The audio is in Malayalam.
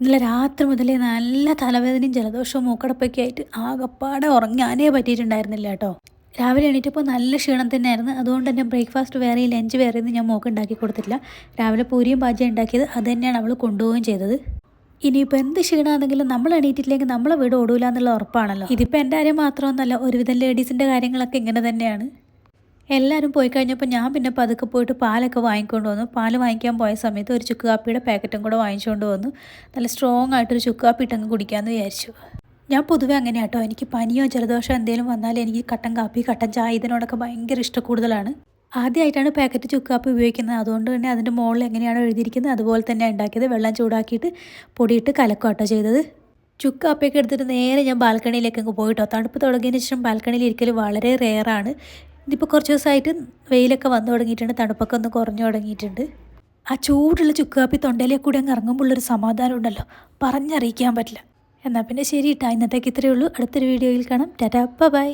ഇന്നലെ രാത്രി മുതലേ നല്ല തലവേദനയും ജലദോഷവും മൂക്കടപ്പൊക്കെ ആയിട്ട് ആകപ്പാടെ ഉറങ്ങാനേ പറ്റിയിട്ടുണ്ടായിരുന്നില്ല കേട്ടോ. രാവിലെ എണീറ്റപ്പോൾ നല്ല ക്ഷീണം തന്നെയായിരുന്നു. അതുകൊണ്ട് തന്നെ ബ്രേക്ക്ഫാസ്റ്റ് വേറെ ലഞ്ച് വേറെ ഞാൻ മോക്ക് ഉണ്ടാക്കി കൊടുത്തില്ല രാവിലെ പൂരിയും പാചകം ഉണ്ടാക്കിയത് അത് തന്നെയാണ് അവൾ കൊണ്ടുപോവുകയും ചെയ്തത്. ഇനിയിപ്പോൾ എന്ത് ക്ഷീണമാണെങ്കിലും നമ്മൾ എണീറ്റില്ലെങ്കിൽ നമ്മളെ വീട് ഓടൂല എന്നുള്ള ഉറപ്പാണല്ലോ. ഇതിപ്പോൾ എന്റെ കാര്യം മാത്രമൊന്നുമല്ല ഒരുവിധം ലേഡീസിന്റെ കാര്യങ്ങളൊക്കെ ഇങ്ങനെ തന്നെയാണ്. എല്ലാവരും പോയി കഴിഞ്ഞപ്പോൾ ഞാൻ പിന്നെ പതുക്കെ പോയിട്ട് പാലൊക്കെ വാങ്ങിക്കൊണ്ട് വന്നു. പാൽ വാങ്ങിക്കാൻ പോയ സമയത്ത് ഒരു ചുക്ക് കാപ്പിയുടെ പാക്കറ്റും കൂടെ വാങ്ങിച്ചുകൊണ്ട് വന്നു. നല്ല സ്ട്രോങ് ആയിട്ടൊരു ചുക്ക് കാപ്പി ഇട്ടങ്ങ് കുടിക്കാമെന്ന് വിചാരിച്ചു. ഞാൻ പൊതുവെ അങ്ങനെ കേട്ടോ എനിക്ക് പനിയോ ജലദോഷം എന്തെങ്കിലും വന്നാൽ എനിക്ക് കട്ടൻ കാപ്പി കട്ടൻ ചായ ഇതിനോടൊക്കെ ഭയങ്കര ഇഷ്ടം കൂടുതലാണ്. ആദ്യമായിട്ടാണ് പാക്കറ്റ് ചുക്ക് കാപ്പി ഉപയോഗിക്കുന്നത്. അതുകൊണ്ട് തന്നെ അതിന്റെ മുകളിൽ എങ്ങനെയാണോ എഴുതിയിരിക്കുന്നത് അതുപോലെ തന്നെ ഉണ്ടാക്കിയത്. വെള്ളം ചൂടാക്കിയിട്ട് പൊടിയിട്ട് കലക്കുക കേട്ടോ ചെയ്തത്. ചുക്ക് കാപ്പിയൊക്കെ എടുത്തിട്ട് നേരെ ഞാൻ ബാൽക്കണിയിലേക്ക് അങ്ങ് പോയിട്ടോ. തണുപ്പ് തുടങ്ങിയതിന് ശേഷം ബാൽക്കണിയിൽ ഇരിക്കൽ വളരെ റെയറാണ് ഇതിപ്പോൾ കുറച്ച് ദിവസമായിട്ട് വെയിലൊക്കെ വന്നു തുടങ്ങിയിട്ടുണ്ട് തണുപ്പൊക്കെ ഒന്ന് കുറഞ്ഞു തുടങ്ങിയിട്ടുണ്ട്. ആ ചൂടുള്ള ചുക്കാപ്പി തൊണ്ടയിലേക്ക് കൂടി അങ്ങ് ഇറങ്ങുമ്പോഴുള്ളൊരു സമാധാനം ഉണ്ടല്ലോ. പറഞ്ഞറിയിക്കാൻ പറ്റില്ല. എന്നാൽ പിന്നെ ശരി കേട്ടോ ഇന്നത്തേക്ക് ഇത്രയേ ഉള്ളൂ. അടുത്തൊരു വീഡിയോയിൽ കാണാം. Tata bye.